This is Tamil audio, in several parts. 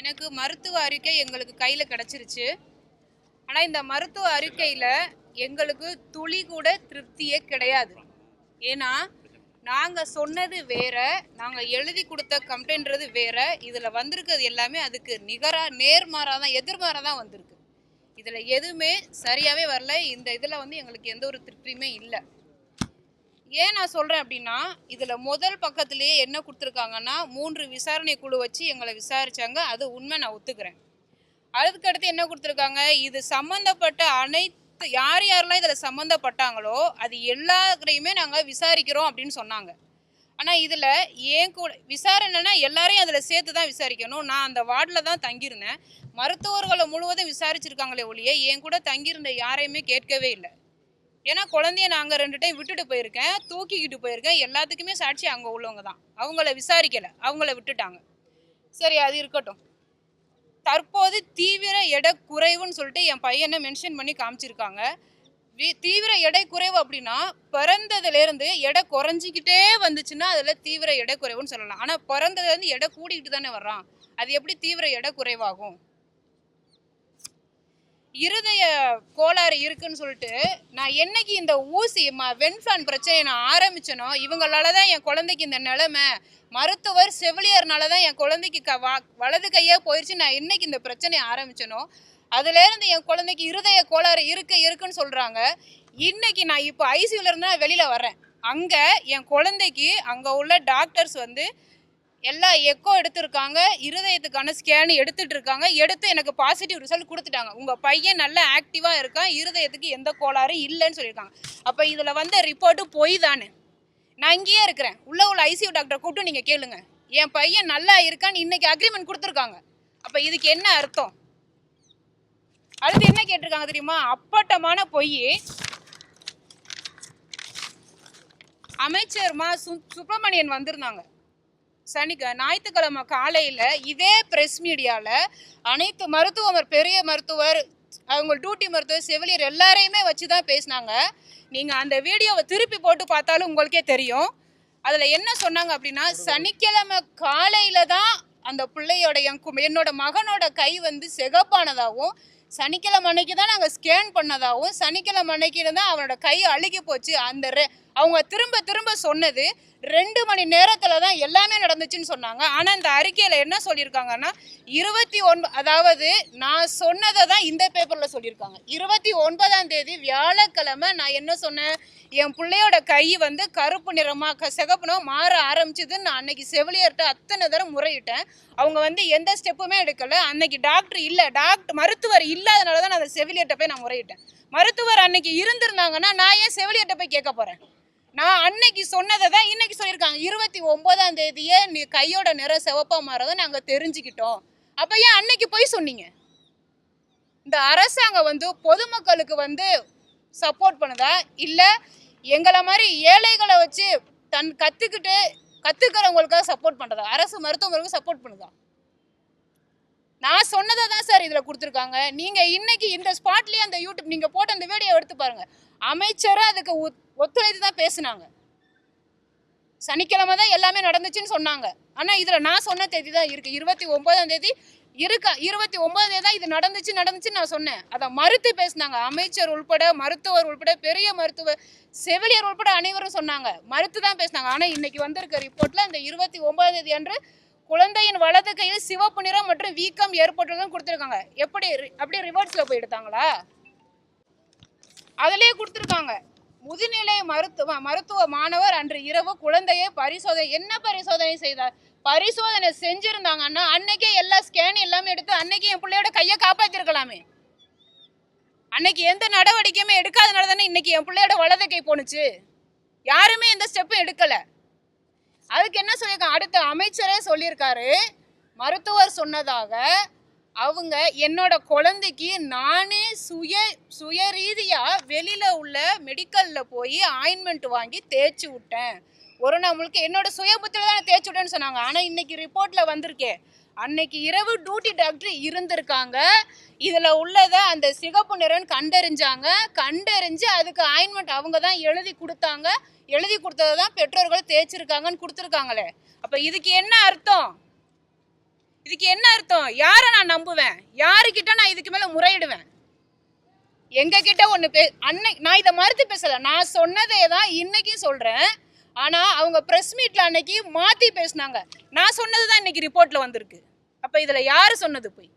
எனக்கு மருத்துவ அறிக்கை எங்களுக்கு கையில் கிடச்சிருச்சு. ஆனால் இந்த மருத்துவ அறிக்கையில் எங்களுக்கு துளி கூட திருப்தியே கிடையாது. ஏன்னா நாங்கள் சொன்னது வேற நாங்கள் எழுதி கொடுத்த கம்ப்ளைண்ட்றது வேற இதில் வந்திருக்கிறது எல்லாமே அதுக்கு நிகராக நேர்மாறாக தான் எதிர்மாறாக தான் வந்திருக்கு. இதில் எதுவுமே சரியாகவே வரல. இந்த இதில் வந்து எங்களுக்கு எந்த ஒரு திருப்தியுமே இல்லை. ஏன் நான் சொல்கிறேன் அப்படின்னா இதில் முதல் பக்கத்துலேயே என்ன கொடுத்துருக்காங்கன்னா மூன்று விசாரணை குழு வச்சு எங்களை விசாரித்தாங்க அது உண்மை நான் ஒத்துக்கிறேன். அதுக்கடுத்து என்ன கொடுத்துருக்காங்க? இது சம்மந்தப்பட்ட அனைத்து யார் யாரெல்லாம் இதில் சம்மந்தப்பட்டாங்களோ அது எல்லாரையுமே நாங்கள் விசாரிக்கிறோம் அப்படின்னு சொன்னாங்க. ஆனால் இதில் ஏன் கூட விசாரணைனா எல்லாரையும் அதில் சேர்த்து தான் விசாரிக்கணும். நான் அந்த வார்டில் தான் தங்கியிருந்தேன். மருத்துவர்களை முழுவதும் விசாரிச்சிருக்காங்களே ஒழிய என் கூட தங்கியிருந்த யாரையுமே கேட்கவே இல்லை. ஏன்னா குழந்தைய நாங்கள் ரெண்டு டைம் விட்டுட்டு போயிருக்கேன் தூக்கிக்கிட்டு போயிருக்கேன். எல்லாத்துக்குமே சாட்சி அங்கே உள்ளவங்க தான். அவங்கள விசாரிக்கலை. அவங்கள விட்டுட்டாங்க. சரி அது இருக்கட்டும். தற்போது தீவிர எடை குறைவுன்னு சொல்லிட்டு என் பையனை மென்ஷன் பண்ணி காமிச்சிருக்காங்க. வி- தீவிர எடை குறைவு அப்படின்னா பிறந்ததுலேருந்து எடை குறைஞ்சிக்கிட்டே வந்துச்சுன்னா அதில் தீவிர எடை குறைவுன்னு சொல்லலாம். ஆனால் பிறந்ததுலேருந்து எடை கூடிக்கிட்டு தானே வர்றான். அது எப்படி தீவிர எடை குறைவாகும்? இருதய கோளாறு இருக்குன்னு சொல்லிட்டு நான் என்னைக்கு இந்த ஊசி ம வென்ஃபான் பிரச்சனையை நான் ஆரம்பிச்சனோ இவங்களால தான் என் குழந்தைக்கு இந்த நிலைமை மருத்துவர் செவிலியர்னால தான் என் குழந்தைக்கு க வா வலது கையே போயிடுச்சு நான் என்னைக்கு இந்த பிரச்சனையை ஆரம்பிச்சனோ அதுலேருந்து என் குழந்தைக்கு இருதய கோளாறு இருக்கு இருக்குன்னு சொல்கிறாங்க இன்னைக்கு நான் இப்போ ஐசியூலேருந்து நான் வெளியில் வர்றேன். அங்கே என் குழந்தைக்கு அங்கே உள்ள டாக்டர்ஸ் வந்து எல்லா எக்கோ எடுத்திருக்காங்க. இருதயத்துக்கான ஸ்கேன் எடுத்துட்டு இருக்காங்க எடுத்து எனக்கு பாசிட்டிவ் ரிசல்ட் கொடுத்துட்டாங்க. உங்கள் பையன் நல்ல ஆக்டிவாக இருக்கான். இருதயத்துக்கு எந்த கோளாறும் இல்லைன்னு சொல்லியிருக்காங்க. அப்போ இதில் வந்த ரிப்போர்ட்டு பொய் தானே. நான் இங்கேயே இருக்கிறேன். உள்ள உள்ள ஐசியூ டாக்டரை கூப்பிட்டு நீங்கள் கேளுங்க. என் பையன் நல்லா இருக்கான்னு இன்னைக்கு அக்ரிமெண்ட் கொடுத்துருக்காங்க. அப்போ இதுக்கு என்ன அர்த்தம்? அடுத்து என்ன கேட்டிருக்காங்க தெரியுமா? அப்பட்டமான பொய். அமைச்சர் மா சு சுப்பிரமணியன் வந்திருந்தாங்க. சனிக்க ஞாயிற்றுக்கிழமை காலையில் இதே ப்ரெஸ் மீடியாவில் அனைத்து மருத்துவர் பெரிய மருத்துவர் அவங்க டியூட்டி மருத்துவர் செவிலியர் எல்லாரையுமே வச்சு தான் பேசினாங்க. நீங்கள் அந்த வீடியோவை திருப்பி போட்டு பார்த்தாலும் உங்களுக்கே தெரியும். அதில் என்ன சொன்னாங்க அப்படின்னா சனிக்கிழமை காலையில் தான் அந்த பிள்ளையோட என்னோட மகனோட கை வந்து சிகப்பானதாகவும் சனிக்கிழமை அன்னைக்கு தான் நாங்கள் ஸ்கேன் பண்ணதாகவும் சனிக்கிழமை அன்னைக்கு தான் அவனோட கை அழுகி போச்சு. அந்த ரெ அவங்க திரும்ப திரும்ப சொன்னது ரெண்டு மணி நேரத்தில் தான் எல்லாமே நடந்துச்சுன்னு சொன்னாங்க. ஆனால் இந்த அறிக்கையில் என்ன சொல்லியிருக்காங்கன்னா இருபத்தி ஒன்ப அதாவது நான் சொன்னதை தான் இந்த பேப்பரில் சொல்லியிருக்காங்க. இருபத்தி ஒன்பதாம் தேதி வியாழக்கிழமை நான் என்ன சொன்னேன்? என் பிள்ளையோட கை வந்து கருப்பு நிறமாக க சிகப்புனோ மாற ஆரம்பிச்சதுன்னு நான் அன்னைக்கு செவிலியர்கிட்ட அத்தனை தடவை முறையிட்டேன். அவங்க வந்து எந்த ஸ்டெப்புமே எடுக்கலை. அன்னைக்கு டாக்டர் இல்லை டாக்டர் மருத்துவர் இல்லாதனால தான் நான் அந்த செவிலியர்கிட்ட போய் நான் முறையிட்டேன். மருத்துவர் அன்னைக்கு இருந்திருந்தாங்கன்னா நான் ஏன் செவிலியர்கிட்ட போய் கேட்க போகிறேன் நான் அன்னைக்கு சொன்னதை தான் இன்னைக்கு சொல்லியிருக்காங்க. இருபத்தி ஒன்பதாம் தேதியே நீ கையோட நிறம் சிவப்பா மாறதை நாங்கள் தெரிஞ்சுக்கிட்டோம். அப்போ ஏன் அன்னைக்கு போய் சொன்னீங்க? இந்த அரசாங்கம் வந்து பொதுமக்களுக்கு வந்து சப்போர்ட் பண்ணுதா? இல்லை எங்களை மாதிரி ஏழைகளை வச்சு தன் கற்றுக்கிட்டு கற்றுக்கிறவங்களுக்காக சப்போர்ட் பண்ணுறதா அரசு மருத்துவமனைக்கு சப்போர்ட் பண்ணுதா? நான் சொன்னதை தான் சார் இதில் கொடுத்துருக்காங்க. நீங்கள் இன்னைக்கு இந்த ஸ்பாட்லேயே அந்த யூடியூப் நீங்கள் போட்டு அந்த வீடியோ எடுத்து பாருங்கள் அமைச்சரும் அதுக்கு ஒத்துழைத்து தான் பேசுனாங்க. சனிக்கிழமை தான் எல்லாமே நடந்துச்சுன்னு சொன்னாங்க. ஆனால் இதில் நான் சொன்ன தேதி தான் இருக்குது இருபத்தி ஒன்பதாம் தேதி இருக்கா இருபத்தி ஒம்போதாம் தேதி தான் இது நடந்துச்சு நடந்துச்சுன்னு நான் சொன்னேன். அதை மறுத்து பேசினாங்க. அமைச்சர் உள்பட மருத்துவர் உள்பட பெரிய மருத்துவர் செவிலியர் உள்பட அனைவரும் சொன்னாங்க. மறுத்து தான் பேசினாங்க. ஆனால் இன்னைக்கு வந்திருக்க ரிப்போர்ட்டில் இந்த இருபத்தி ஒன்பதாம் தேதி அன்று குழந்தையின் வலது கையில் சிவப்பு நிறம் மற்றும் வீக்கம் ஏற்பட்டதும் கொடுத்துருக்காங்க. எப்படி ரி- அப்படியே ரிவர்ஸில் போய் எடுத்தாங்களா? கொடுத்துருக்காங்க. முதுநிலை மருத்துவ மருத்துவ மாணவர் அன்று இரவு குழந்தையை பரிசோதனை என்ன பரிசோதனை செய்தார்? பரிசோதனை செஞ்சிருந்தாங்கன்னா அன்னைக்கே எல்லா ஸ்கேன் எல்லாமே எடுத்து அன்னைக்கு என் பிள்ளையோட கையை காப்பாத்திருக்கலாமே. அன்னைக்கு எந்த நடவடிக்கையுமே எடுக்காதனால தானே இன்னைக்கு என் பிள்ளையோட வலது கை போணுச்சு. யாருமே எந்த ஸ்டெப்பும் எடுக்கல. அதுக்கு என்ன சொல்லியிருக்காங்க அடுத்த அமைச்சரே சொல்லியிருக்காரு மருத்துவர் சொன்னதாக அவங்க என்னோட குழந்தைக்கு நானே சுய சுய ரீதியாக வெளியில் உள்ள மெடிக்கலில் போய் ஆயின்மெண்ட் வாங்கி தேய்ச்சி விட்டேன். ஒரு நாள் முழுக்க என்னோட சுய புத்தியில் தான் தேய்ச்சி விட்டேன்னு சொன்னாங்க. ஆனால் இன்னைக்கு ரிப்போர்ட்டில் வந்திருக்கே. அன்னைக்கு இரவு டியூட்டி டாக்டர் இருந்திருக்காங்க. இதில் உள்ளதை அந்த சிகப்பு நிறன் கண்டறிஞ்சாங்க. கண்டறிஞ்சு அதுக்கு ஆயின்மெண்ட் அவங்க தான் எழுதி கொடுத்தாங்க. எழுதி கொடுத்ததை தான் பெற்றோர்கள் தேய்ச்சிருக்காங்கன்னு கொடுத்துருக்காங்களே. அப்போ இதுக்கு என்ன அர்த்தம்? இதுக்கு என்ன அர்த்தம்? யாரை நான் நம்புவேன்? யாருக்கிட்ட நான் இதுக்கு மேலே முறையிடுவேன்? எங்க கிட்ட பே அன்னை நான் இதை மறுத்து பேசல. நான் சொன்னதே தான் இன்னைக்கும் சொல்கிறேன் ஆனால் அவங்க ப்ரெஸ் மீட்டில் அன்னைக்கு மாற்றி பேசுனாங்க. நான் சொன்னது தான் இன்னைக்கு ரிப்போர்ட்டில் வந்திருக்கு. அப்போ இதில் யார் சொன்னது போய்?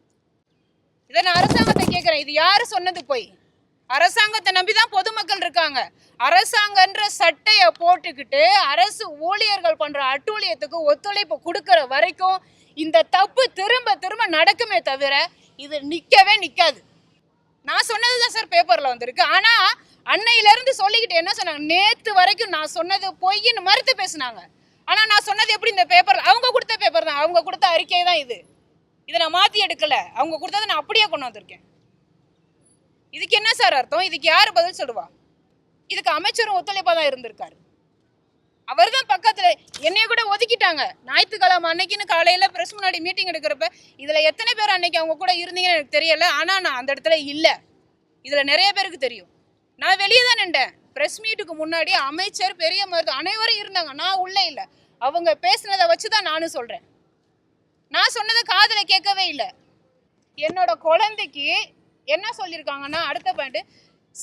இதை நான் அரசாங்கத்தை கேட்குறேன். இது யார் சொன்னது போய்? அரசாங்கத்தை நம்பி தான் பொதுமக்கள் இருக்காங்க. அரசாங்கன்ற சட்டையை போட்டுக்கிட்டு அரசு ஊழியர்கள் பண்ணுற அட்டூழியத்துக்கு ஒத்துழைப்பு கொடுக்குற வரைக்கும் இந்த தப்பு திரும்ப திரும்ப நடக்குமே தவிர இது நிற்கவே நிற்காது நான் சொன்னது தான் சார் பேப்பரில் வந்திருக்கு. ஆனால் அன்னையிலேருந்து சொல்லிக்கிட்டு என்ன சொன்னாங்க? நேற்று வரைக்கும் நான் சொன்னது பொய்ன்னு மறுத்து பேசுனாங்க. ஆனால் நான் சொன்னது எப்படி இந்த பேப்பர் அவங்க கொடுத்த பேப்பர் தான். அவங்க கொடுத்த அறிக்கை தான் இது. இதை நான் மாற்றி எடுக்கலை. அவங்க கொடுத்ததை நான் அப்படியே கொண்டு வந்திருக்கேன். இதுக்கு என்ன சார் அர்த்தம்? இதுக்கு யார் பதில் சொல்லுவா? இதுக்கு அமைச்சரும் ஒத்துழைப்பா தான் இருந்திருக்காரு. அவர் தான் பக்கத்துல என்னைய கூட ஒதுக்கிட்டாங்க. ஞாயிற்றுக்கிழமை அன்னைக்குன்னு காலையில பிரஸ் முன்னாடி மீட்டிங் எடுக்கிறப்ப இதுல எத்தனை பேர் அன்னைக்கு அவங்க கூட இருந்தீங்கன்னு எனக்கு தெரியல. ஆனா நான் அந்த இடத்துல இல்லை. இதுல நிறைய பேருக்கு தெரியும். நான் வெளியே தான் நின்றேன். பிரஸ் மீட்டுக்கு முன்னாடி அமைச்சர் பெரிய மருத்துவ அனைவரும் இருந்தாங்க. நான் உள்ளே இல்லை. அவங்க பேசுனதை வச்சு தான் நானும் சொல்கிறேன் நான் சொன்னதை காதில் கேட்கவே இல்லை. என்னோட குழந்தைக்கு என்ன சொல்லியிருக்காங்கன்னா அடுத்த பாயிண்ட்டு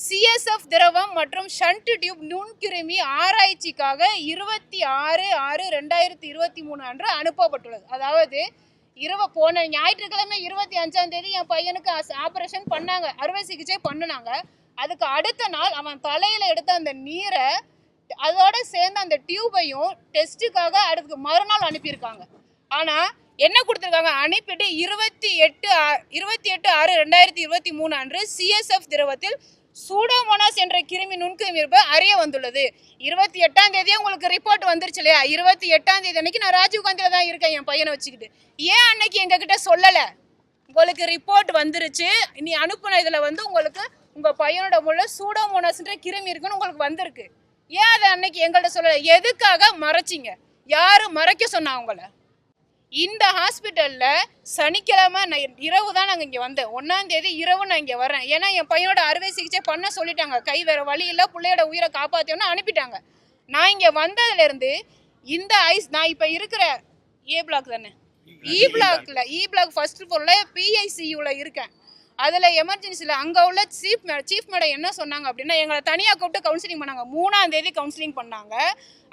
சிஎஸ்எஃப் திரவம் மற்றும் ஷண்ட் டியூப் நுண்கிருமி ஆராய்ச்சிக்காக இருபத்தி ஆறு ஆறு ரெண்டாயிரத்தி இருபத்தி மூணு அன்று அனுப்பப்பட்டுள்ளது. அதாவது இருவ போன ஞாயிற்றுக்கிழமை இருபத்தி அஞ்சாம் தேதி என் பையனுக்கு ஆபரேஷன் பண்ணாங்க. அறுவை சிகிச்சை பண்ணுனாங்க. அதுக்கு அடுத்த நாள் அவன் தலையில் எடுத்த அந்த நீரை அதோட சேர்ந்து அந்த டியூபையும் டெஸ்ட்டுக்காக அடுத்து மறுநாள் அனுப்பியிருக்காங்க. ஆனால் என்ன கொடுத்துருக்காங்க? அனுப்பிட்டு இருபத்தி எட்டு இருபத்தி எட்டு ஆறு ரெண்டாயிரத்தி இருபத்தி மூணு அன்று சிஎஸ்எஃப் திரவத்தில் சூடோமோனாஸ் என்ற கிருமி நுண்கிருமி இருப்ப அறிய வந்துள்ளது. இருபத்தி எட்டாம் தேதியே உங்களுக்கு ரிப்போர்ட் வந்துருச்சு இல்லையா? இருபத்தி எட்டாம் தேதி அன்னைக்கு நான் ராஜீவ்காந்தியில தான் இருக்கேன் என் பையனை வச்சுக்கிட்டு. ஏன் அன்னைக்கு எங்ககிட்ட சொல்லலை? உங்களுக்கு ரிப்போர்ட் வந்துருச்சு. நீ அனுப்புன இதில் வந்து உங்களுக்கு உங்கள் பையனோட முழு சூடோமோனாஸ்ன்ற கிருமி இருக்குன்னு உங்களுக்கு வந்திருக்கு. ஏன் அதை அன்னைக்கு எங்கள்கிட்ட சொல்லலை? எதுக்காக மறைச்சிங்க? யாரும் மறைக்க சொன்னா உங்களை இந்த ஹாஸ்பிட்டல்ல சனிக்கிழமை நான் இரவு தான் நாங்கள் இங்கே வந்தேன். ஒன்றாம் தேதி இரவு நான் இங்கே வரேன் ஏன்னா என் பையனோட அறுவை சிகிச்சை பண்ண சொல்லிட்டாங்க. கை வேற வழி இல்லை பிள்ளையோட உயிரை காப்பாற்றணும்னு அனுப்பிட்டாங்க. நான் இங்கே வந்ததுலேருந்து இந்த ஐஸ் நான் இப்போ இருக்கிற ஏ பிளாக் தானே? இ பிளாக்ல இ பிளாக் ஃபர்ஸ்ட் ஃப்ளோரில் பிஐசியூல இருக்கேன். அதில் எமர்ஜென்சியில் அங்கே உள்ள சீஃப் சீஃப் மேடம் என்ன சொன்னாங்க அப்படின்னா எங்களை தனியாக கூப்பிட்டு கவுன்சிலிங் பண்ணாங்க. மூணாம் தேதி கவுன்சிலிங் பண்ணாங்க.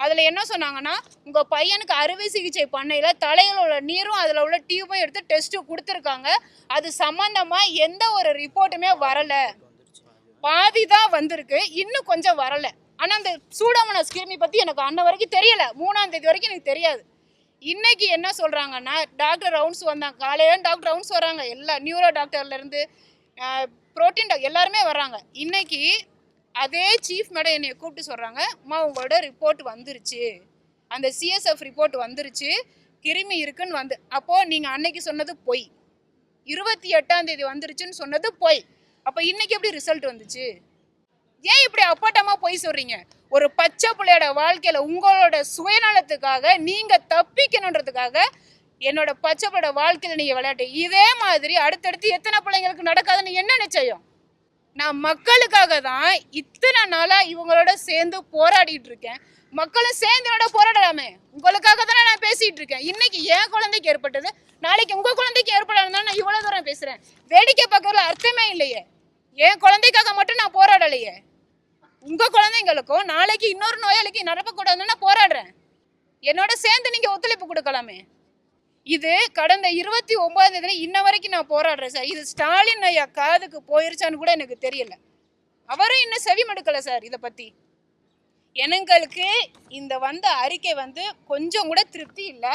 அதில் என்ன சொன்னாங்கன்னா உங்கள் பையனுக்கு அறுவை சிகிச்சை பண்ணையில் தலையில் உள்ள நீரும் அதில் உள்ள டியூபும் எடுத்து டெஸ்ட்டு கொடுத்துருக்காங்க. அது சம்மந்தமாக எந்த ஒரு ரிப்போர்ட்டுமே வரலை. பாதி தான் வந்திருக்கு. இன்னும் கொஞ்சம் வரலை. ஆனால் அந்த சூடாமனஸ் கிருமி பற்றி எனக்கு அன்ன வரைக்கும் தெரியலை. மூணாம் தேதி வரைக்கும் எனக்கு தெரியாது. இன்னைக்கு என்ன சொல்கிறாங்கன்னா டாக்டர் ரவுண்ட்ஸ் வந்தாங்க. காலையில டாக்டர் ரவுண்ட்ஸ் வராங்க. எல்லா நியூரோ டாக்டர்லேருந்து ப்ரோட்டீன் புரோட்டீன் டாக்டர் எல்லாருமே வர்றாங்க. இன்னைக்கு அதே சீஃப் மேடம் என்னை கூப்பிட்டு சொல்கிறாங்க அம்மா உங்களோட ரிப்போர்ட் வந்துருச்சு. அந்த சிஎஸ்எஃப் ரிப்போர்ட் வந்துருச்சு. கிருமி இருக்குன்னு வந்து அப்போது நீங்கள் அன்னைக்கு சொன்னது பொய். இருபத்தி எட்டாம் தேதி வந்துருச்சுன்னு சொன்னது பொய். அப்போ இன்னைக்கு எப்படி ரிசல்ட் வந்துச்சு? ஏன் இப்படி அப்பட்டமா பொய் சொல்றீங்க? ஒரு பச்சை பிள்ளையோட வாழ்க்கையில உங்களோட சுயநலத்துக்காக நீங்க தப்பிக்கணுன்றதுக்காக என்னோட பச்சை பிள்ளையோட வாழ்க்கையில நீங்க விளையாட்டு. இதே மாதிரி அடுத்தடுத்து எத்தனை பிள்ளைங்களுக்கு நடக்காதுன்னு என்ன நிச்சயம்? நான் மக்களுக்காக தான் இத்தனை நாளா இவங்களோட சேர்ந்து போராடிட்டு இருக்கேன். மக்களும் சேர்ந்து என்னோட போராடலாமே. உங்களுக்காக தானே நான் பேசிட்டு இருக்கேன். இன்னைக்கு என் குழந்தைக்கு ஏற்பட்டது நாளைக்கு உங்க குழந்தைக்கு ஏற்படலாம் நான் இவ்வளவு தூரம் பேசுறேன். வேடிக்கை பார்க்கறதுல அர்த்தமே இல்லையே. என் குழந்தைக்காக மட்டும் நான் போராடலையே. உங்க குழந்தைங்களுக்கும் நாளைக்கு இன்னொரு நோயாளிக்கு நடக்கக்கூடாதுன்னு நான் போராடுறேன். என்னோட சேர்ந்து நீங்க ஒத்துழைப்பு கொடுக்கலாமே. இது கடந்த இருபத்தி ஒன்பதாம் தேதி இன்ன வரைக்கும் நான் போராடுறேன் சார். இது ஸ்டாலின் ஐயா காதுக்கு போயிருச்சான்னு கூட எனக்கு தெரியல. அவரும் இன்னும் செவி மடுக்கல சார் இதை பத்தி. எங்களுக்கு இந்த வந்த அறிக்கை வந்து கொஞ்சம் கூட திருப்தி இல்லை.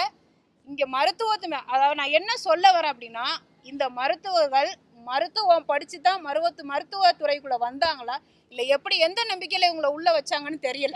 இங்கே மருத்துவத்து மே- அதாவது நான் என்ன சொல்ல வரேன் அப்படின்னா இந்த மருத்துவர்கள் மருத்துவம் படிச்சு தான் மருவத்து மருத்துவத்துறைக்குள்ளே வந்தாங்களா? இல்லை எப்படி எந்த நம்பிக்கையில் இவங்களை உள்ளே வச்சாங்கன்னு தெரியல.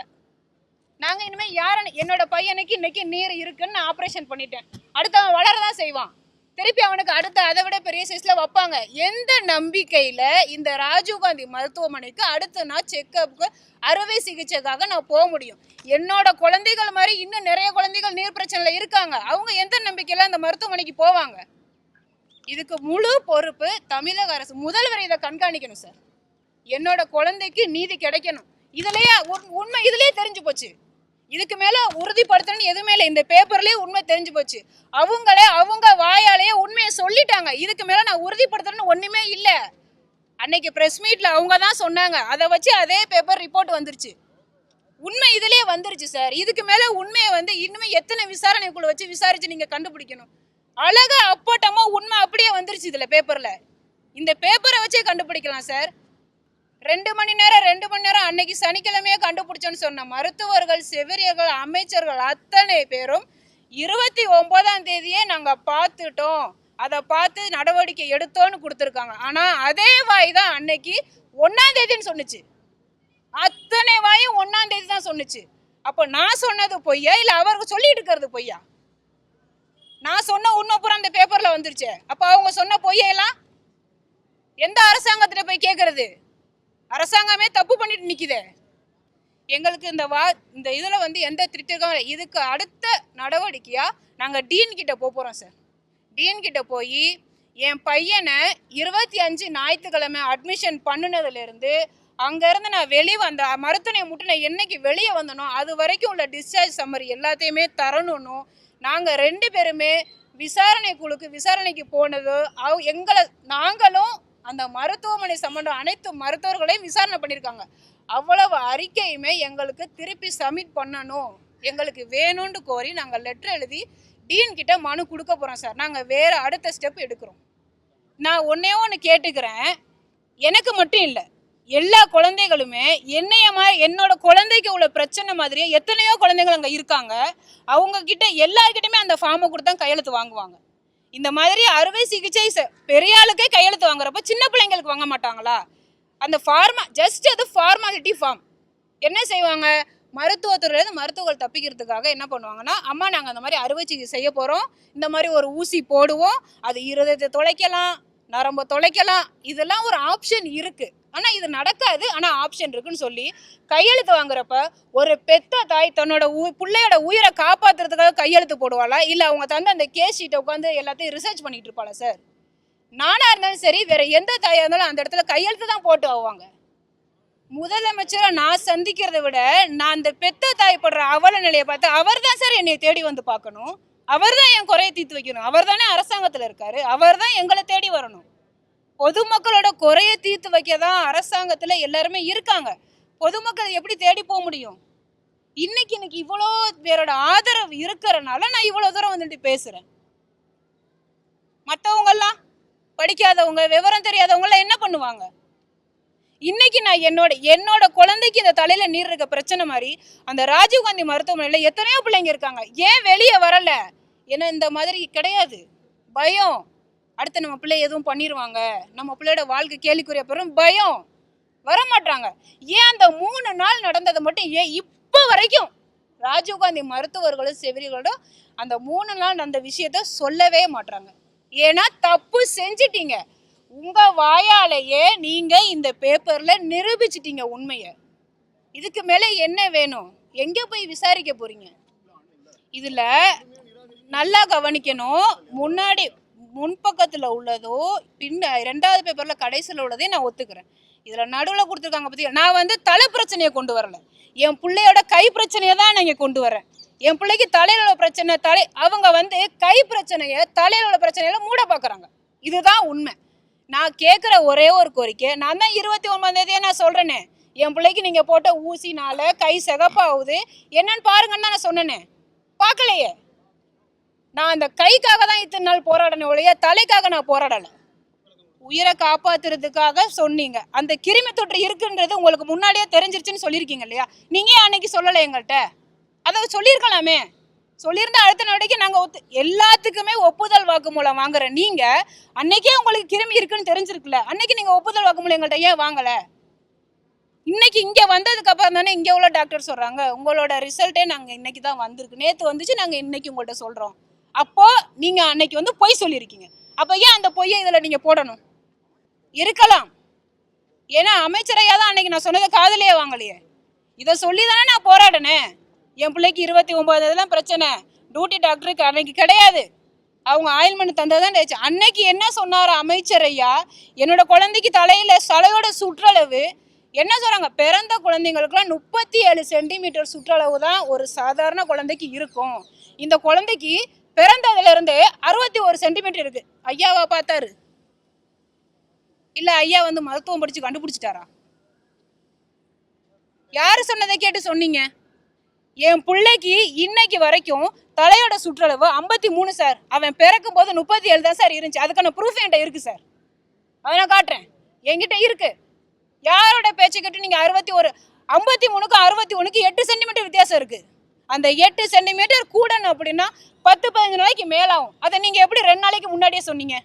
நாங்கள் இனிமேல் யாரை என்னோட பையனுக்கு இன்னைக்கு நீர் இருக்குன்னு நான் ஆப்ரேஷன் பண்ணிட்டேன். அடுத்து அவன் வளரதான் செய்வான். திருப்பி அவனுக்கு அடுத்த அதை விட பெரிய சைஸில் வைப்பாங்க. எந்த நம்பிக்கையில் இந்த ராஜீவ்காந்தி மருத்துவமனைக்கு அடுத்த நாள் செக்கப்புக்கு அறுவை சிகிச்சைக்காக நான் போக முடியும்? என்னோட குழந்தைகள் மாதிரி இன்னும் நிறைய குழந்தைகள் நீர் பிரச்சனையில் இருக்காங்க. அவங்க எந்த நம்பிக்கையில் அந்த மருத்துவமனைக்கு போவாங்க? இதுக்கு முழு பொறுப்பு தமிழக அரசு. முதல்வர் இதை கண்காணிக்கணும் சார். என்னோட குழந்தைக்கு நீதி கிடைக்கணும். இதுலயே உண்- உண்மை இதுலயே தெரிஞ்சு போச்சு. இதுக்கு மேல உறுதிப்படுத்தணும்னு எதுவுமே இல்லை. இந்த பேப்பர்லயே உண்மை தெரிஞ்சு போச்சு. அவங்களே அவங்க வாயாலேயே உண்மையை சொல்லிட்டாங்க. இதுக்கு மேல நான் உறுதிப்படுத்தணும்னு ஒண்ணுமே இல்லை. அன்னைக்கு பிரஸ் மீட்ல அவங்க தான் சொன்னாங்க. அதை வச்சு அதே பேப்பர் ரிப்போர்ட் வந்துருச்சு. உண்மை இதுலயே வந்துருச்சு சார் இதுக்கு மேல உண்மையை வந்து இன்னுமே எத்தனை விசாரணைக்குள்ள வச்சு விசாரிச்சு நீங்க கண்டுபிடிக்கணும்? அழகா அப்போட்டமா உண்மை அப்படியே வந்துருச்சு இதுல பேப்பர்ல இந்த பேப்பரை வச்சே கண்டுபிடிக்கலாம் சார் ரெண்டு மணி நேரம் ரெண்டு மணி நேரம் அன்னைக்கு சனிக்கிழமையே கண்டுபிடிச்சோன்னு சொன்ன மருத்துவர்கள் செவிலியர்கள் அமைச்சர்கள் அத்தனை பேரும் இருபத்தி ஒன்பதாம் தேதியே நாங்கள் பார்த்துட்டோம். அதை பார்த்து நடவடிக்கை எடுத்தோன்னு கொடுத்துருக்காங்க. ஆனால் அதே வாய் தான் அன்னைக்கு ஒன்றாம் தேதின்னு சொன்னுச்சு. அத்தனை வாயும் ஒன்றாம் தேதி தான் சொன்னுச்சு. அப்போ நான் சொன்னது பொய்யா? இல்லை அவருக்கு சொல்லிட்டு இருக்கிறது பொய்யா? நான் சொன்ன உண்மை அந்த பேப்பரில் வந்துருச்சு. அப்போ அவங்க சொன்ன பொய்யெல்லாம் எந்த அரசாங்கத்தில் போய் கேட்குறது அரசாங்கமே தப்பு பண்ணிட்டு நிக்குதே எங்களுக்கு இந்த வா இந்த இதில் வந்து எந்த திருத்தகம் இல்லை. இதுக்கு அடுத்த நடவடிக்கையாக நாங்கள் டீன் கிட்ட போகிறோம் சார் டீன் கிட்ட போய் என் பையனை இருபத்தி அஞ்சு ஞாயிற்றுக்கிழமை அட்மிஷன் பண்ணுனதுலேருந்து அங்கேருந்து நான் வெளியே வந்த மருத்துவனை மட்டும் நான் என்னைக்கு வெளியே வந்தனோ அது வரைக்கும் உள்ள டிஸ்சார்ஜ் சம்மரி எல்லாத்தையுமே தரணும்னு நாங்கள் ரெண்டு பேருமே விசாரணை குழுக்கு விசாரணைக்கு போனது அவ எங்களை நாங்களும் அந்த மருத்துவமனை சம்பந்தம் அனைத்து மருத்துவர்களையும் விசாரணை பண்ணியிருக்காங்க. அவ்வளவு அறிக்கையுமே எங்களுக்கு திருப்பி சப்மிட் பண்ணணும். எங்களுக்கு வேணும்னு கோரி நாங்கள் லெட்டர் எழுதி டீன் கிட்ட மனு கொடுக்க போகிறோம் சார் நாங்கள் வேறு அடுத்த ஸ்டெப் எடுக்கிறோம். நான் ஒன்றே ஒன்று கேட்டுக்கிறேன். எனக்கு மட்டும் இல்லை எல்லா குழந்தைகளுமே என்னைய மாதிரி என்னோட குழந்தைக்கு உள்ள பிரச்சனை மாதிரியே எத்தனையோ குழந்தைகள் அங்கே இருக்காங்க. அவங்க கிட்ட எல்லார்கிட்டயுமே அந்த ஃபார்மை கொடுத்தா கையெழுத்து வாங்குவாங்க. இந்த மாதிரி அறுவை சிகிச்சை ச- பெரிய ஆளுக்கே கையெழுத்து வாங்குறப்ப சின்ன பிள்ளைங்களுக்கு வாங்க மாட்டாங்களா? அந்த ஃபார்மா ஜஸ்ட் அது ஃபார்மாலிட்டி ஃபார்ம் என்ன செய்வாங்க? மருத்துவத்துறையிலேருந்து மருத்துவர்கள் தப்பிக்கிறதுக்காக என்ன பண்ணுவாங்கன்னா அம்மா நாங்கள் அந்த மாதிரி அறுவை சிகிச்சை செய்ய போகிறோம் இந்த மாதிரி ஒரு ஊசி போடுவோம். அது இருதயத்தை தொலைக்கலாம். நரம்ப தொலைக்கலாம். இதெல்லாம் ஒரு ஆப்ஷன் இருக்கு. ஆனால் இது நடக்காது. ஆனால் ஆப்ஷன் இருக்குன்னு சொல்லி கையெழுத்து வாங்குறப்ப ஒரு பெத்த தாய் தன்னோட உ பிள்ளையோட உயிரை காப்பாத்துறதுக்காக கையெழுத்து போடுவாளா? இல்லை அவங்க தந்து அந்த கேஸ் ஷீட்டை உட்காந்து எல்லாத்தையும் ரிசர்ச் பண்ணிட்டு இருப்பாளா சார் நானாக இருந்தாலும் சரி வேற எந்த தாயாக இருந்தாலும் அந்த இடத்துல கையெழுத்து தான் போட்டு ஆவாங்க. முதலமைச்சரை நான் சந்திக்கிறத விட நான் அந்த பெத்த தாய் படுற அவல நிலையை பார்த்து அவர் தான் சார் என்னை தேடி வந்து பார்க்கணும். அவர் தான் என் குறையை தீர்த்து வைக்கணும். அவர் தானே அரசாங்கத்தில் இருக்காரு. அவர் தான் எங்களை தேடி வரணும். பொதுமக்களோட குறையை தீர்த்து வைக்க தான் அரசாங்கத்தில் எல்லாருமே இருக்காங்க. பொதுமக்கள் எப்படி தேடி போக முடியும்? இன்னைக்கு எனக்கு இவ்வளோ பேரோட ஆதரவு இருக்கிறனால நான் இவ்வளோ தூரம் வந்துட்டு பேசுகிறேன் மற்றவங்கெல்லாம் படிக்காதவங்க விவரம் தெரியாதவங்களாம் என்ன பண்ணுவாங்க? இன்னைக்கு நான் என்னோட என்னோட குழந்தைக்கு இந்த தலையில நீர் இருக்க பிரச்சனை மாதிரி அந்த ராஜீவ்காந்தி மருத்துவமனையில எத்தனையோ பிள்ளைங்க இருக்காங்க. ஏன் வெளியே வரல? ஏன்னா இந்த மாதிரி கிடையாது. பயம். அடுத்து நம்ம பிள்ளை எதுவும் பண்ணிடுவாங்க நம்ம பிள்ளையோட வாழ்க்கை கேள்விக்குரிய பெறும் பயம். வரமாட்டாங்க ஏன் அந்த மூணு நாள் நடந்ததை மட்டும் ஏன் இப்போ வரைக்கும் ராஜீவ்காந்தி மருத்துவர்களும் செவிலிகளோட அந்த மூணு நாள் அந்த விஷயத்த சொல்லவே மாட்றாங்க. ஏன்னா தப்பு செஞ்சிட்டீங்க. உங்க வாயாலேயே நீங்க இந்த பேப்பர்ல நிரூபிச்சிட்டீங்க உண்மையை. இதுக்கு மேலே என்ன வேணும்? எங்கே போய் விசாரிக்க போறீங்க? இதில் நல்லா கவனிக்கணும். முன்னாடி முன்பக்கத்தில் உள்ளதோ பின்ன ரெண்டாவது பேப்பரில் கடைசியில் உள்ளதே நான் ஒத்துக்கிறேன். இதில் நடுவில் கொடுத்துருக்காங்க பற்றி நான் வந்து தலை பிரச்சனையை கொண்டு வரல. என் பிள்ளையோட கை பிரச்சனையை தான் நான் இங்கே கொண்டு வரேன். என் பிள்ளைக்கு தலையில் உள்ள பிரச்சனை தலை அவங்க வந்து கை பிரச்சனையை தலையில உள்ள பிரச்சனையில மூட பார்க்குறாங்க இதுதான் உண்மை. நான் கேட்குற ஒரே ஒரு கோரிக்கை நான் தான் இருபத்தி ஒன்பதாம் நான் சொல்கிறேனே என் பிள்ளைக்கு நீங்கள் போட்ட ஊசினால கை சிகப்பாகுது. என்னன்னு பாருங்கன்னு தான் நான் சொன்னேனே. பார்க்கலையே. நான் அந்த கைக்காக தான் இத்தனை நாள் போராடணும் ஒழிய தலைக்காக நான் போராடலை. உயிரை காப்பாத்துறதுக்காக சொன்னீங்க. அந்த கிருமி தொற்று இருக்குன்றது உங்களுக்கு முன்னாடியே தெரிஞ்சிருச்சுன்னு சொல்லியிருக்கீங்க இல்லையா? நீங்க அன்னைக்கு சொல்லலை எங்கள்கிட்ட அதை சொல்லியிருக்கலாமே. சொல்லியிருந்தா அடுத்த நடவடிக்கை நாங்கள் ஒத்து எல்லாத்துக்குமே ஒப்புதல் வாக்குமூலம் வாங்குற நீங்க அன்னைக்கே உங்களுக்கு கிருமி இருக்குன்னு தெரிஞ்சிருக்குல்ல. அன்னைக்கு நீங்க ஒப்புதல் வாக்குமூலம் எங்கள்கிட்ட ஏன் வாங்கலை? இன்னைக்கு இங்கே வந்ததுக்கு அப்புறம் தானே இங்கே உள்ள டாக்டர் சொல்கிறாங்க உங்களோட ரிசல்ட்டே நாங்கள் இன்னைக்கு தான் வந்திருக்கு. நேற்று வந்துச்சு நாங்கள் இன்னைக்கு உங்கள்கிட்ட சொல்கிறோம் அப்போ நீங்க அன்னைக்கு வந்து பொய் சொல்லியிருக்கீங்க. அப்போ ஏன் அந்த பொய்யை இதுல நீங்க போடணும்? இருக்கலாம். ஏன்னா அமைச்சரையா தான் அன்னைக்கு நான் சொன்னதை காதலியே வாங்கலையே. இதை சொல்லி தானே நான் போராடினேன் என் பிள்ளைக்கு இருபத்தி ஒன்பதுலாம் பிரச்சனை. டியூட்டி டாக்டருக்கு அன்னைக்கு கிடையாது. அவங்க ஆயில்மெண்ட் தந்ததான் தான் அன்னைக்கு என்ன சொன்னார் அமைச்சர் ஐயா என்னோட குழந்தைக்கு தலையில சலையோட சுற்றளவு என்ன சொல்றாங்க? பிறந்த குழந்தைங்களுக்குலாம் முப்பத்தி ஏழு சென்டிமீட்டர் சுற்றளவு தான் ஒரு சாதாரண குழந்தைக்கு இருக்கும். இந்த குழந்தைக்கு பிறந்ததுல இருந்தே அறுபத்தி ஒரு சென்டிமீட்டர் இருக்கு. ஐயாவா பார்த்தாரு. இல்ல ஐயா வந்து மருத்துவம் படிச்சு கண்டுபிடிச்சிட்டாரா? யாரு சொன்னதை கேட்டு சொன்னீங்க? என் பிள்ளைக்கு இன்னைக்கு வரைக்கும் தலையோட சுற்றளவு ஐம்பத்தி மூணு சார் அவன் பிறக்கும் போது முப்பத்தி ஏழு தான் சார் இருந்துச்சு. அதுக்கான ப்ரூஃப் என்கிட்ட இருக்கு சார் அதை நான் காட்டுறேன். என்கிட்ட இருக்கு. யாரோட பேச்சை கேட்டு நீங்க அறுபத்தி ஒரு ஐம்பத்தி மூணுக்கு அறுபத்தி ஒண்ணுக்கு எட்டு சென்டிமீட்டர் வித்தியாசம் இருக்கு. அந்த எட்டு சென்டிமீட்டர் கூடணும் அப்படின்னா பத்து பதினஞ்சு நாளைக்கு மேலாகும். அதை நீங்கள் எப்படி ரெண்டு நாளைக்கு முன்னாடியே சொன்னீங்க?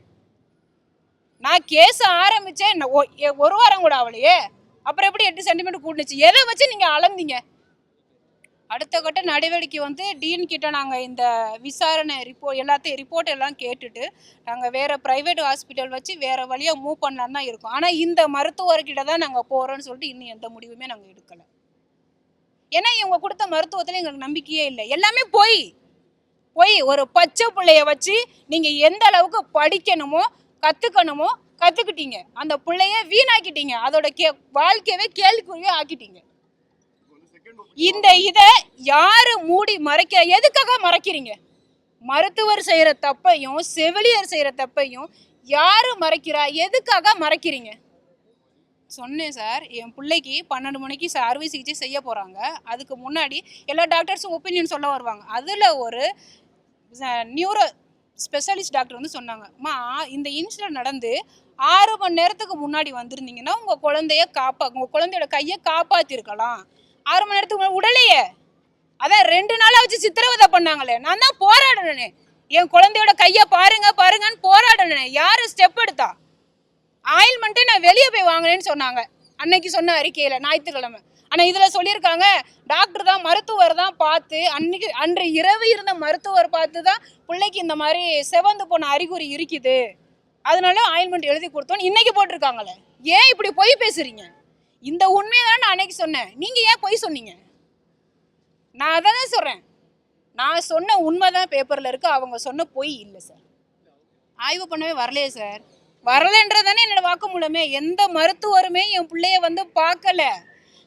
நான் கேஸ் ஆரம்பித்தேன் ஒ- ஒரு வாரம் கூட ஆகலையே. அப்புறம் எப்படி எட்டு சென்டிமீட்டர் கூடுனுச்சு? எதை வச்சு நீங்கள் அளந்தீங்க? அடுத்த கட்ட நடவடிக்கை வந்து டீன் கிட்ட நாங்கள் இந்த விசாரணை ரிப்போர்ட் எல்லாத்தையும் ரிப்போர்ட் எல்லாம் கேட்டுட்டு நாங்கள் வேறு ப்ரைவேட் ஹாஸ்பிட்டல் வச்சு வேறு வழியாக மூவ் பண்ணலான்னு தான் இருக்கோம். ஆனால் இந்த மருத்துவர்கிட்ட தான் நாங்கள் போகிறோன்னு சொல்லிட்டு இன்னும் எந்த முடிவுமே நாங்கள் எடுக்கலை. ஏன்னா இவங்க கொடுத்த மருத்துவத்தில் எங்களுக்கு நம்பிக்கையே இல்லை. எல்லாமே பொய் பொய் ஒரு பச்சை பிள்ளைய வச்சு நீங்கள் எந்த அளவுக்கு படிக்கணுமோ கற்றுக்கணுமோ கற்றுக்கிட்டீங்க அந்த பிள்ளைய வீணாக்கிட்டீங்க. அதோட கே வாழ்க்கையவே கேள்விக்குறியே ஆக்கிட்டீங்க. இந்த இதை யாரு மூடி மறைக்க எதுக்காக மறைக்கிறீங்க? மருத்துவர் செய்கிற தப்பையும் செவிலியர் செய்கிற தப்பையும் யாரு மறைக்கிறா? எதுக்காக மறைக்கிறீங்க? சொன்னேன் சார் என் பிள்ளைக்கு பன்னெண்டு மணிக்கு அறுவை சிகிச்சை செய்ய போகிறாங்க அதுக்கு முன்னாடி எல்லா டாக்டர்ஸும் ஒப்பீனியன் சொல்ல வருவாங்க. அதில் ஒரு நியூரோ ஸ்பெஷலிஸ்ட் டாக்டர் வந்து சொன்னாங்கம்மா இந்த இன்சிடென்ட் நடந்து ஆறு மணி நேரத்துக்கு முன்னாடி வந்திருந்தீங்கன்னா உங்கள் குழந்தைய காப்பா உங்கள் குழந்தையோட கையை காப்பாற்றிருக்கலாம் ஆறு மணி நேரத்துக்கு முன்னாடி உடலையே. அதான் ரெண்டு நாளாக வச்சு சித்திரவதை பண்ணாங்களே. நான் தான் போராடினேன். என் குழந்தையோட கையை பாருங்க பாருங்கன்னு போராடினேன். யார் ஸ்டெப் எடுத்தா? ஆயில்மெண்ட்டு நான் வெளியே போய் வாங்கினேன்னு சொன்னாங்க. அன்னைக்கு சொன்ன அறிக்கையில் ஞாயிற்றுக்கிழமை. ஆனால் இதில் சொல்லியிருக்காங்க டாக்டர் தான் மருத்துவர் தான் பார்த்து அன்னைக்கு அன்று இரவு இருந்த மருத்துவர் பார்த்து தான் பிள்ளைக்கு இந்த மாதிரி செவந்து போன அறிகுறி இருக்குது. அதனால ஆயில்மெண்ட் எழுதி கொடுத்தோன்னு இன்னைக்கு போட்டிருக்காங்களே. ஏன் இப்படி பொய் பேசுறீங்க? இந்த உண்மையை தான் நான் அன்னைக்கு சொன்னேன். நீங்கள் ஏன் பொய் சொன்னீங்க? நான் அதை தான் சொல்கிறேன் நான் சொன்ன உண்மை தான் பேப்பரில் இருக்குது அவங்க சொன்ன பொய் இல்லை சார் ஆய்வு பண்ணவே வரலையே சார் வரலன்றதானே என்னோட வாக்குமூலமே எந்த மருத்துவருமே என் பிள்ளைய வந்து பார்க்கல.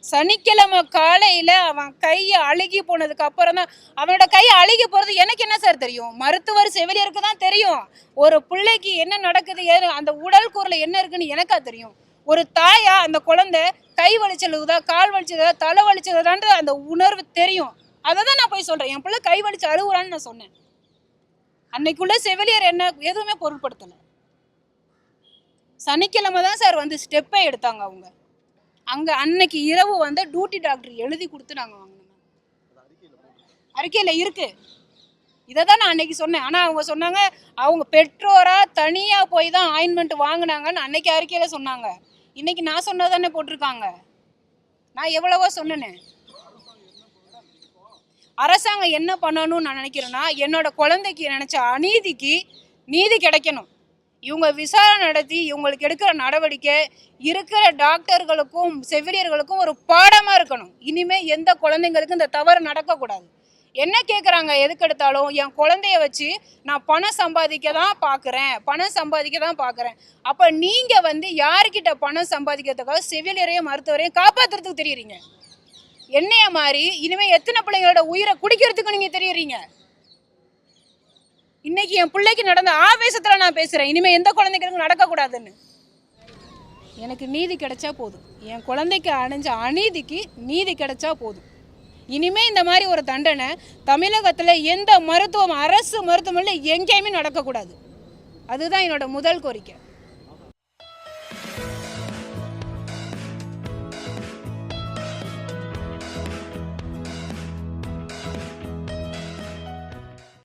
சனிக்கிழமை காலையில் அவன் கையை அழுகி போனதுக்கு அப்புறம் தான் அவனோட கை அழுகி போகிறது எனக்கு என்ன சார் தெரியும்? மருத்துவர் செவிலியருக்கு தான் தெரியும். ஒரு பிள்ளைக்கு என்ன நடக்குது ஏது அந்த உடல் கூறில் என்ன இருக்குன்னு எனக்கா தெரியும். ஒரு தாயா அந்த குழந்தை கை வலிச்சலுதா கால் வலிச்சதா தலை வலிச்சதான்ற அந்த உணர்வு தெரியும். அதை தான் நான் போய் சொல்கிறேன் என் பிள்ளை கை வலிச்சு அழுகுறான்னு நான் சொன்னேன். அன்னைக்குள்ள செவிலியர் என்ன எதுவுமே பொருட்படுத்தலை சனிக்கிழமை தான் சார் வந்து ஸ்டெப்பே எடுத்தாங்க அவங்க. அங்கே அன்னைக்கு இரவு வந்து டியூட்டி டாக்டர் எழுதி கொடுத்து நாங்கள் வாங்கினோம் அறிக்கையில் இருக்கு. இதை தான் நான் அன்னைக்கு சொன்னேன். ஆனால் அவங்க சொன்னாங்க அவங்க பெற்றோராக தனியாக போய் தான் ஆயின்மெண்ட் வாங்கினாங்கன்னு அன்னைக்கு அறிக்கையில் சொன்னாங்க. இன்னைக்கு நான் சொன்னது தானே போட்டிருக்காங்க. நான் எவ்வளவோ சொன்னேனே. அரசாங்கம் என்ன பண்ணணும்னு நான் நினைக்கிறேன்னா என்னோட குழந்தைக்கு நினச்ச அநீதிக்கு நீதி கிடைக்கணும். இவங்க விசாரணை நடத்தி இவங்களுக்கு எடுக்கிற நடவடிக்கை இருக்கிற டாக்டர்களுக்கும் செவிலியர்களுக்கும் ஒரு பாடமாக இருக்கணும். இனிமேல் எந்த குழந்தைங்களுக்கும் இந்த தவறு நடக்கக்கூடாது. என்ன கேட்குறாங்க எதுக்கெடுத்தாலும் என் குழந்தைய வச்சு நான் பணம் சம்பாதிக்க தான் பார்க்குறேன் பணம் சம்பாதிக்க தான் பார்க்குறேன் அப்போ நீங்கள் வந்து யார்கிட்ட பணம் சம்பாதிக்கிறதுக்காக செவிலியரையும் மருத்துவரையும் காப்பாற்றுறதுக்கு தெரியுறீங்க? என்னைய மாதிரி இனிமேல் எத்தனை பிள்ளைங்களோட உயிரை குடிக்கிறதுக்கு நீங்கள் தெரியுறீங்க? இன்னைக்கு என் பிள்ளைக்கு நடந்த ஆவேசத்தில் நான் பேசுகிறேன் இனிமேல் எந்த குழந்தைகளுக்கும் நடக்கக்கூடாதுன்னு. எனக்கு நீதி கிடைச்சா போதும். என் குழந்தைக்கு அணிஞ்ச அநீதிக்கு நீதி கிடைச்சா போதும். இனிமே இந்த மாதிரி ஒரு தண்டனை தமிழகத்தில் எந்த மருத்துவம் அரசு மருத்துவமனையில் எங்கேயுமே நடக்கக்கூடாது. அதுதான் என்னோட முதல் கோரிக்கை.